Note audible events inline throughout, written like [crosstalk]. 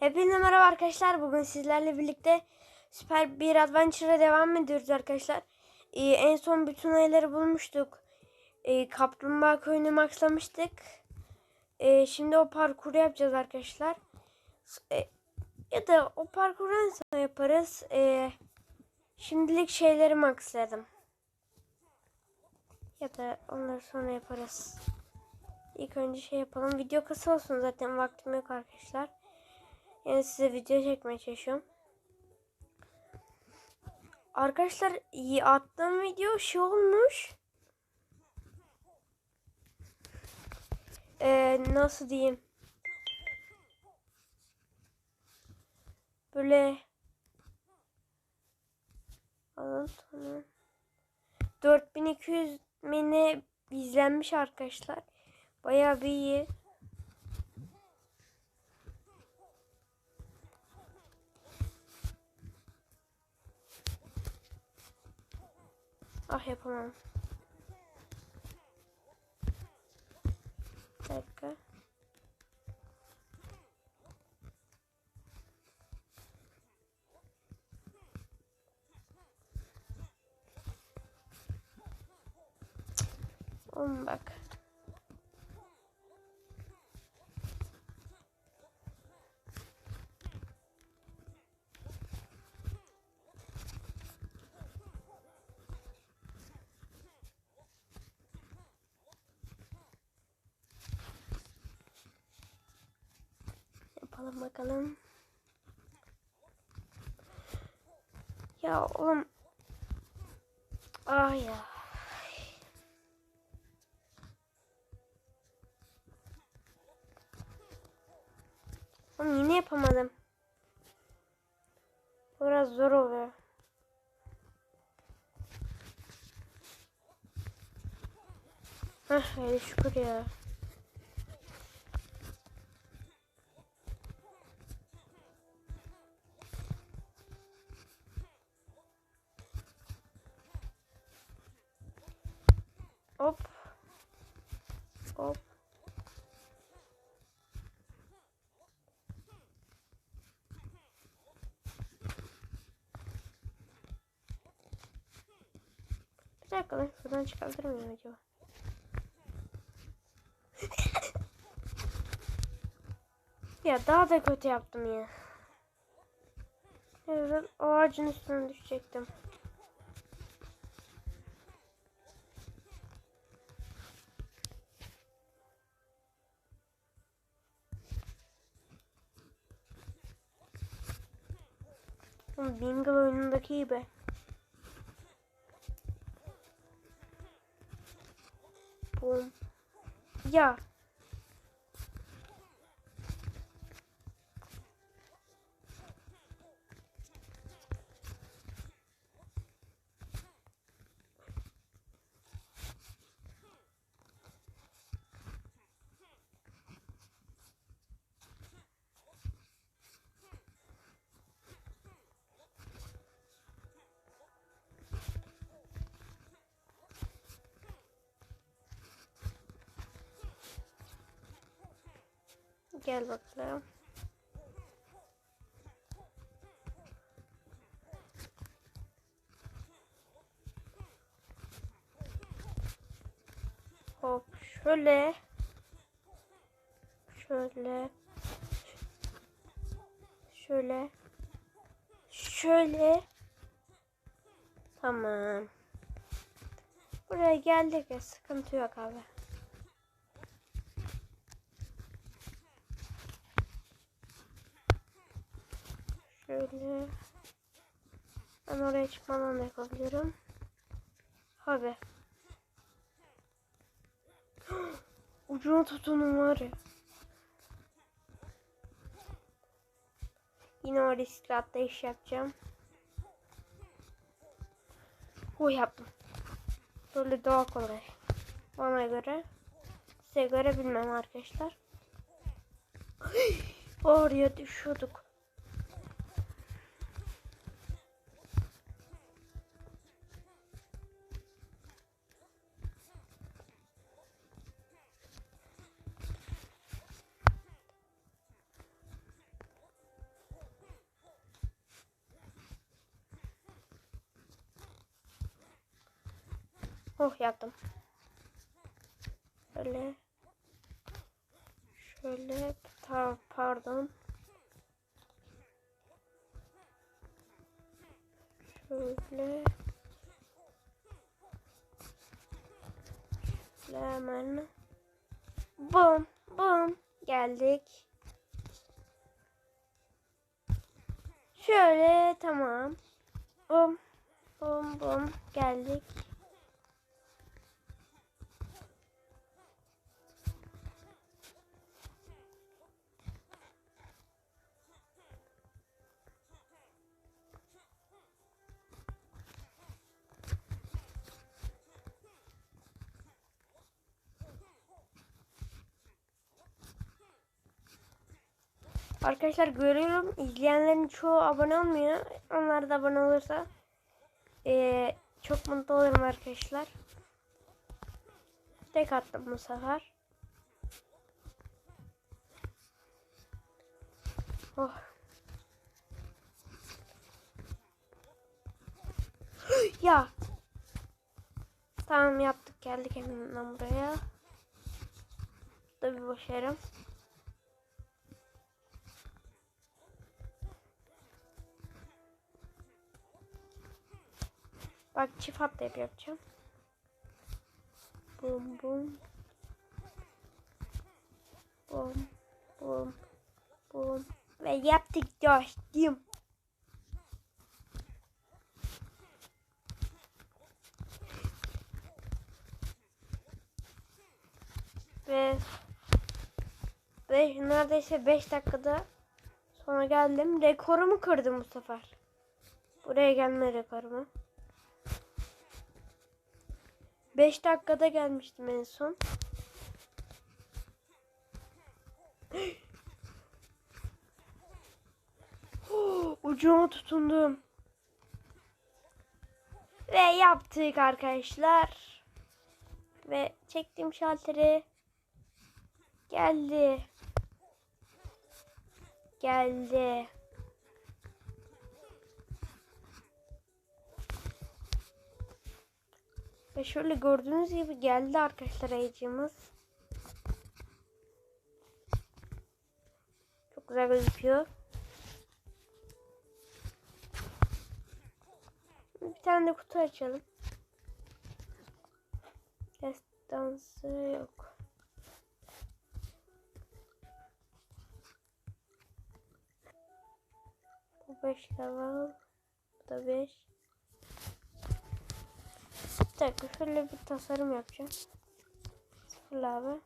Hepinize merhaba arkadaşlar. Bugün sizlerle birlikte Süper bir Adventure'a devam ediyoruz arkadaşlar. Ee, en son bütün ayları bulmuştuk. Ee, Kaplumbağa köyünü maxlamıştık. Ee, şimdi o parkuru yapacağız arkadaşlar. S- e, ya da o parkuru en son yaparız. Ee, şimdilik şeyleri maxladım. Ya da onları sonra yaparız. İlk önce şey yapalım. Video kısa olsun zaten vaktim yok arkadaşlar. Yani size video çekmeye çalışıyorum. Arkadaşlar attığım video şey olmuş. Ee, nasıl diyeyim? Böyle sonra 4200 mini izlenmiş arkadaşlar. Bayağı bir iyi. Ah yapamam. Bir dakika. Oğlum bak. Yapalım bakalım. Ya oğlum. Ah ya. Oğlum yine yapamadım. Biraz zor oluyor. Heh şükür ya. Hop. Hop. Bir dakika lan şuradan çıkabilir miyim acaba? ya daha da kötü yaptım ya. Evet, ağacın üstüne düşecektim. Bingle oyunundaki gibi. Bum. Ya. Gel bakalım. Hop şöyle. Şöyle. Şöyle. Şöyle. Tamam. Buraya geldik ya sıkıntı yok abi. Şöyle. Ben oraya çıkmadan da yapabilirim. Abi. [gasps] Ucuna tutunum var ya. Yine o riskli atlayış yapacağım. Bu yaptım. Böyle daha kolay. Bana göre. Size göre bilmem arkadaşlar. [gasps] Oraya düşüyorduk. Oh yaptım. Şöyle. Şöyle. Tamam pardon. Şöyle. Şöyle hemen. Bum bum. Geldik. Şöyle tamam. Bum bum bum. Geldik. Arkadaşlar görüyorum izleyenlerin çoğu abone olmuyor. Onlar da abone olursa eee, çok mutlu olurum arkadaşlar. Tek attım bu sefer. Oh. [gasps] ya. Tamam yaptık geldik hemen buraya. Da başarım. Bak çift atlayıp yapacağım. Bum bum. Bum bum bum. Ve yaptık dostum. Ve ve neredeyse 5 dakikada sonra geldim. Rekorumu kırdım bu sefer. Buraya gelme rekorumu. 5 dakikada gelmiştim en son. [gasps] Ucuma tutundum. Ve yaptık arkadaşlar. Ve çektim şalteri. Geldi. Geldi. Ve şöyle gördüğünüz gibi geldi arkadaşlar ayıcığımız. Çok güzel gözüküyor. Bir tane de kutu açalım. Destansı yok. Bu 5 level. Bu da 5. Bir dakika şöyle bir tasarım yapacağım. Sıfırla abi.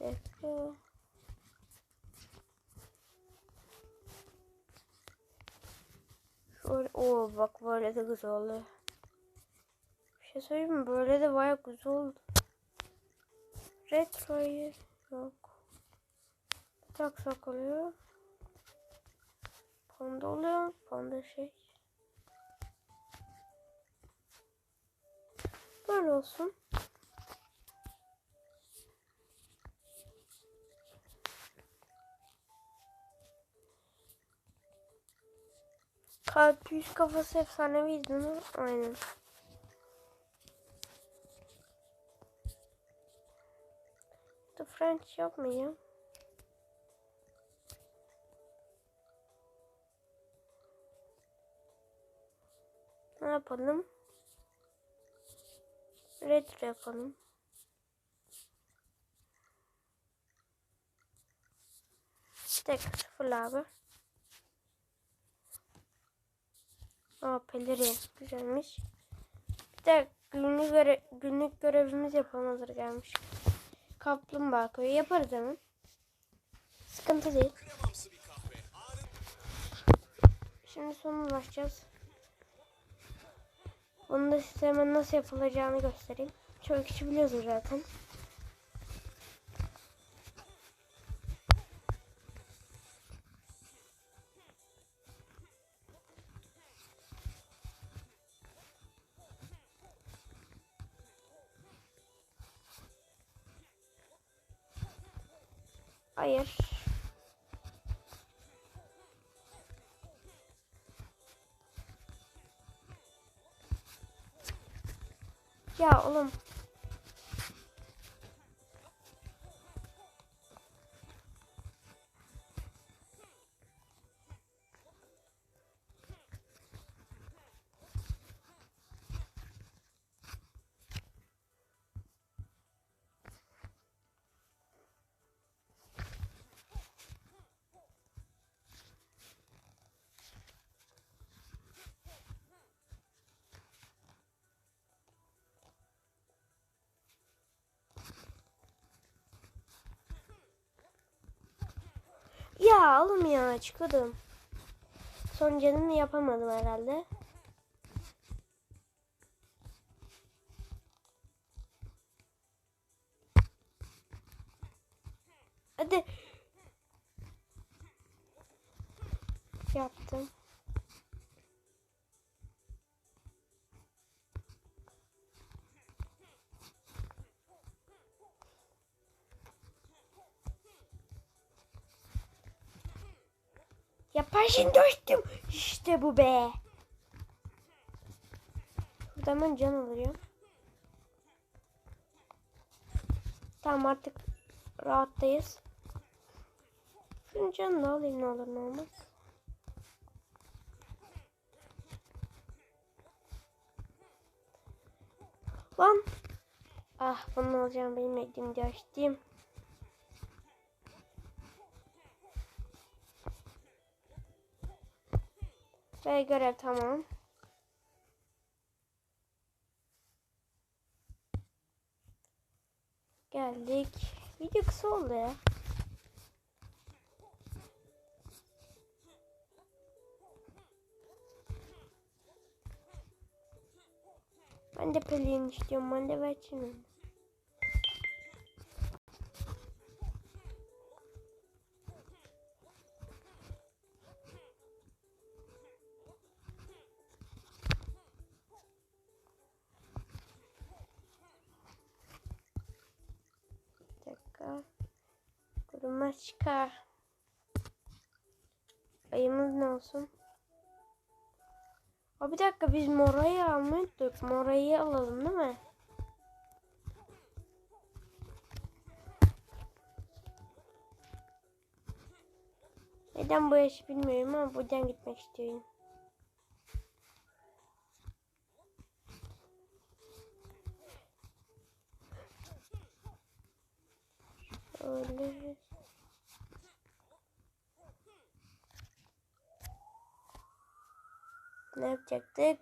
Bir dakika. Şöyle, oo bak böyle de güzel oldu. Bir şey söyleyeyim mi? Böyle de bayağı güzel oldu. Retroyu yok. Taksak oluyor. Panda oluyor. Panda şey. Böyle olsun. Kalp yüz kafası efsaneviydi değil mi? Aynen. The French yapmayacağım. Ne yapalım? Retro yapalım. Tek sıfır abi. Aa pelerin güzelmiş. Bir de günlük, göre günlük görevimiz yapalım hazır gelmiş. Kaplumbağa köyü yaparız hemen. Sıkıntı değil. Şimdi sona ulaşacağız. Bunu da size hemen nasıl yapılacağını göstereyim. Çok kişi biliyordur zaten. Hayır. Ya oğlum. Ya oğlum ya çıkıyordum. Son canını yapamadım herhalde. Yaparsın dostum. İşte bu be. Burada hemen can alıyor. Tamam artık rahattayız. Şunun canını alayım ne olur ne olmaz. Lan. Ah bunun olacağını bilmediğim geçtim. Ve görev tamam. Geldik. Video kısa oldu ya. Ben de pelerin istiyorum. Ben de versene. Durmaz çıkar. Ayımız ne olsun? Aa, bir dakika biz Mora'yı almıştık. Mora'yı alalım değil mi? Neden bu yaşı bilmiyorum ama buradan gitmek istiyorum. Öyle. Ne yapacaktık?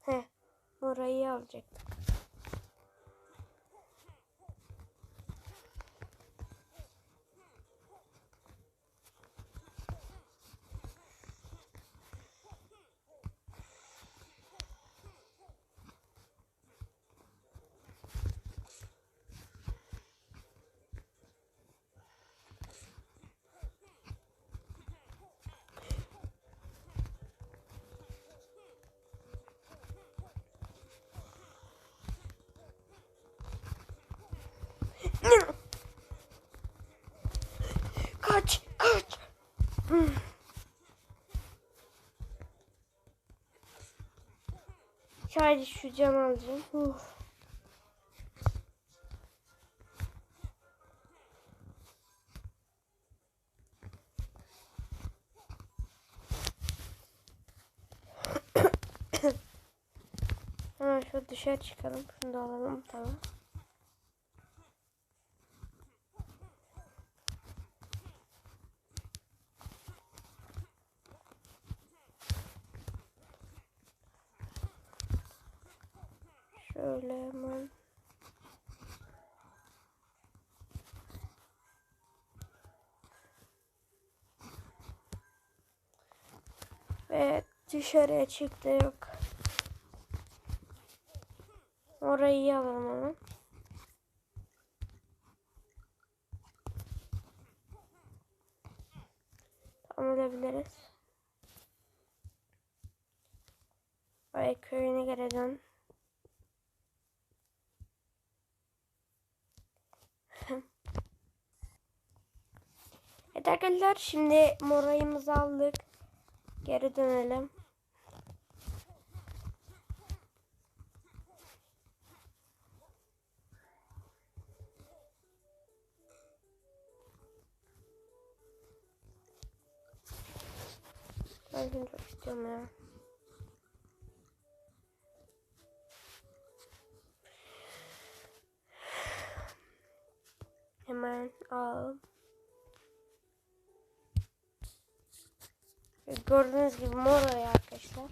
He, orayı alacaktık. Kaç, kaç. Sadece şu cam alacağım. Uf. [coughs] Hemen şu dışarı çıkalım. Şunu da alalım. Tamam. Şöyle hemen. Dışarıya çıktık. Orayı alalım ama. Tamam ölebiliriz. Ay köyüne geleceğim. [laughs] Evet arkadaşlar şimdi morayımızı aldık. Geri dönelim. Ben şunu çok istiyorum ya. Hemen al. Gördüğünüz gibi mor ya arkadaşlar.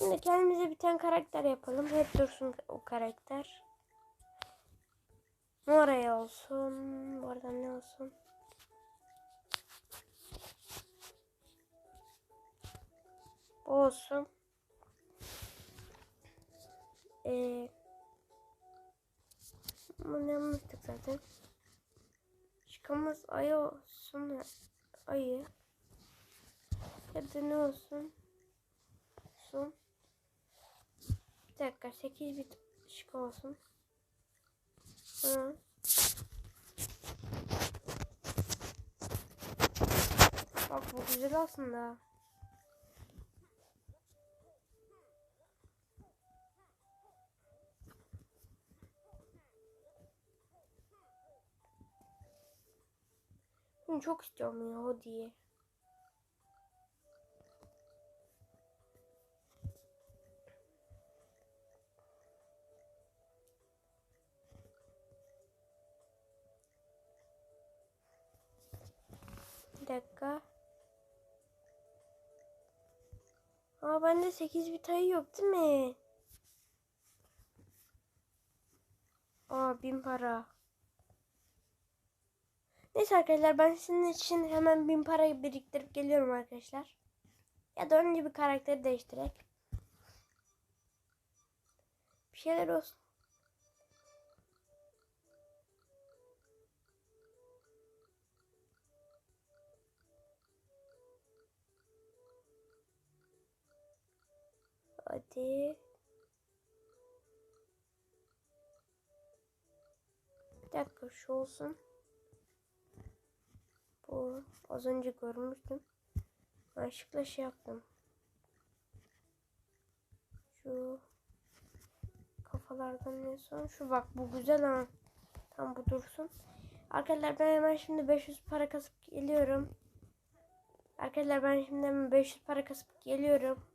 Şimdi kendimize bir tane karakter yapalım. Hep dursun o karakter. Moraya olsun. Arada ne olsun? Olsun. Ee, bunu yapmıştık zaten. Çıkamaz ayı olsun. Ayı. Ya da ne olsun? Olsun. Bir dakika 8 bit şık olsun. Hı. Bak bu güzel aslında. Bunu çok istiyorum ya o diye. Dakika. Aa bende 8 bit ayı yok değil mi? Aa bin para. Neyse arkadaşlar ben sizin için hemen bin parayı biriktirip geliyorum arkadaşlar. Ya da önce bir karakteri değiştirek. Bir şeyler olsun. Hadi. Bir dakika şu olsun. Bu az önce görmüştüm. Yanlışlıkla şey yaptım. Şu kafalardan ne son? Şu bak bu güzel ha. Tam bu dursun. Arkadaşlar ben hemen şimdi 500 para kasıp geliyorum. Arkadaşlar ben şimdi hemen 500 para kasıp geliyorum.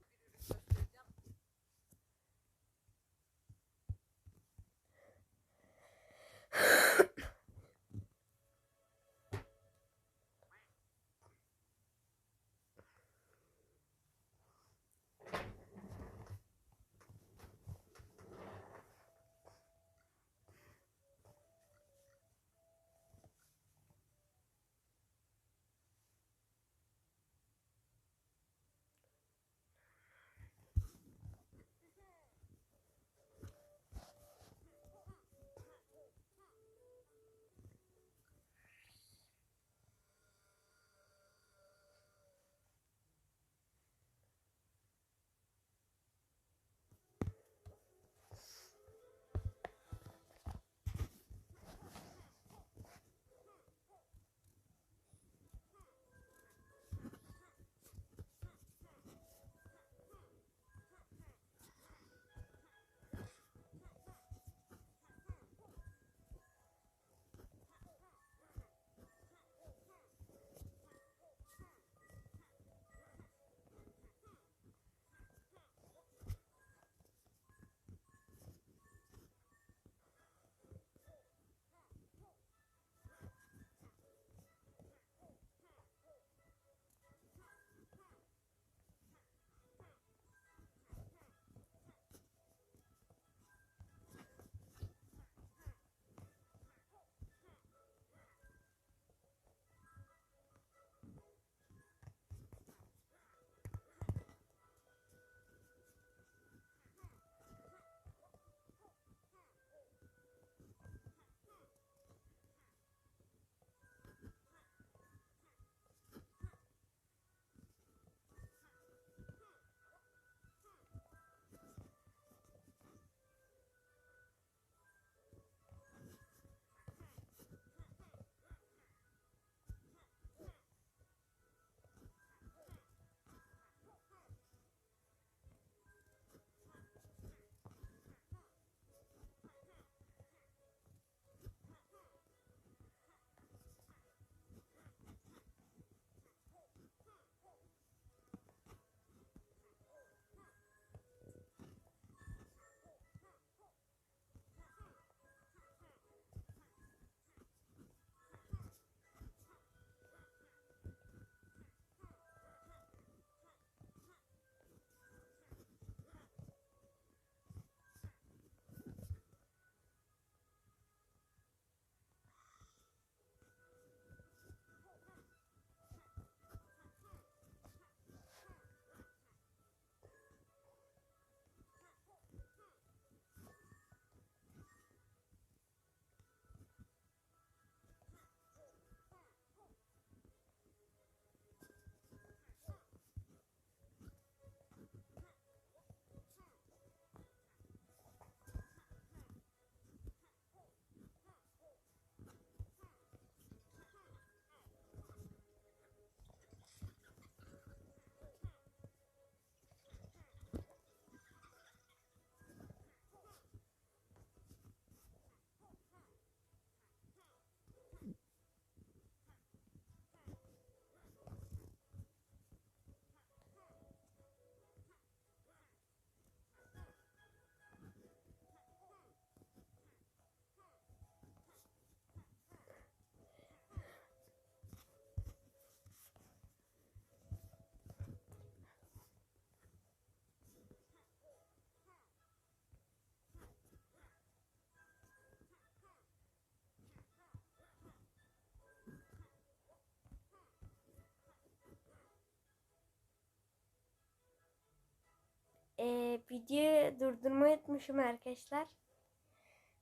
Videoyu durdurmayı unutmuşum arkadaşlar.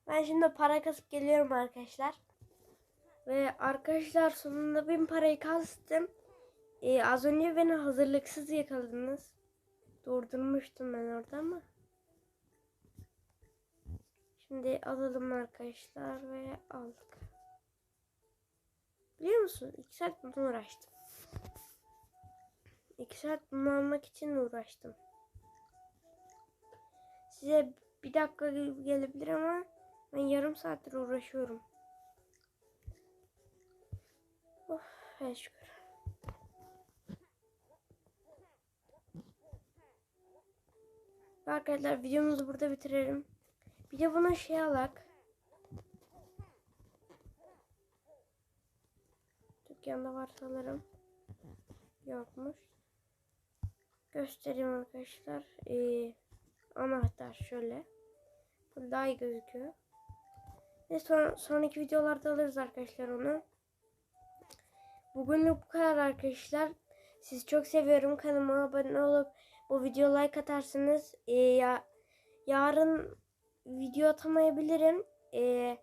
Ben şimdi para kasıp geliyorum arkadaşlar. Ve arkadaşlar sonunda bin parayı kastım. Ee, az önce beni hazırlıksız yakaladınız. Durdurmuştum ben orada ama. Şimdi alalım arkadaşlar ve aldık. Biliyor musun? 2 saat bunu uğraştım. 2 saat bunu almak için uğraştım. Size bir dakika gelebilir ama ben yarım saattir uğraşıyorum. Of, hele şükür. Arkadaşlar videomuzu burada bitirelim. Bir de buna şey alak. Dükkanda var sanırım. Yokmuş. Göstereyim arkadaşlar. Ee, anahtar şöyle. Daha iyi gözüküyor. Ve son, sonraki videolarda alırız arkadaşlar onu. Bugünlük bu kadar arkadaşlar. Sizi çok seviyorum. Kanalıma abone olup bu video like atarsınız. Ee, ya, yarın video atamayabilirim. Ee,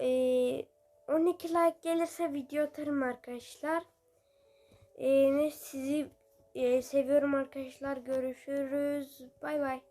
ee, 12 like gelirse video atarım arkadaşlar. Ee, sizi e, seviyorum arkadaşlar. Görüşürüz. Bay bay.